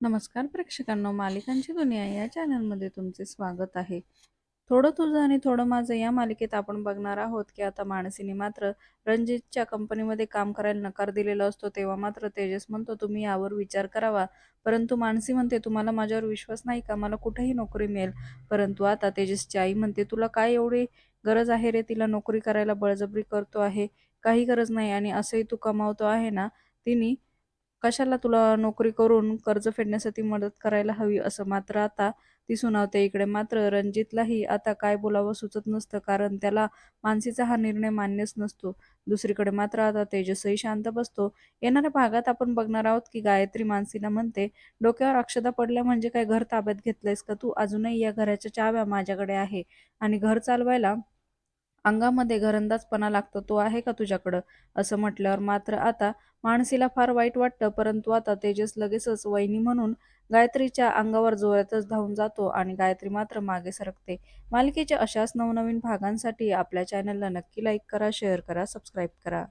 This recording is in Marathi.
नमस्कार प्रेक्षकांनो मालिकांची दुनिया या चॅनलमध्ये तुमचे स्वागत आहे. थोडं तुझं आणि थोडं माझं या मालिकेत आपण बघणार आहोत की आता मानसीने मात्र रणजितच्या कंपनीमध्ये काम करायला नकार दिलेला असतो तेव्हा मात्र तेजस म्हणतो तुम्ही यावर विचार करावा. परंतु मानसी म्हणते तुम्हाला माझ्यावर विश्वास नाही का? मला कुठेही नोकरी मिळेल. परंतु आता तेजसची आई म्हणते तुला काय एवढी गरज आहे रे? तिला नोकरी करायला बळजबरी करतो आहे. काही गरज नाही आणि असंही तू कमावतो आहे ना? तिने कशाला तुला नोकरी करून कर्ज फेडण्यासाठी मदत करायला हवी असं मात्र आता ती सुनावते इकडे. मात्र रणजितलाही आता काय बोलावं सुचत नसतं कारण त्याला मानसीचा हा निर्णय मान्यच नसतो. दुसरीकडे मात्र आता तेजसही शांत बसतो. येणाऱ्या भागात आपण बघणार आहोत की गायत्री मानसीला म्हणते डोक्यावर अक्षदा पडल्या म्हणजे काय घर ताब्यात घेतलंयस का तू? अजूनही या घराच्या चाव्या माझ्याकडे आहे आणि घर चालवायला अंगामध्ये घरंदाजपणा लागतो तो आहे का तुझ्याकडं? असं म्हटल्यावर मात्र आता मानसीला फार वाईट वाटतं परंतु आता तेजस लगेचच वहिनी म्हणून गायत्रीच्या अंगावर जोरातच धावून जातो आणि गायत्री मात्र मागे सरकते. मालिकेच्या अशाच नवनवीन भागांसाठी आपल्या चॅनलला नक्की लाईक करा शेअर करा सबस्क्राईब करा.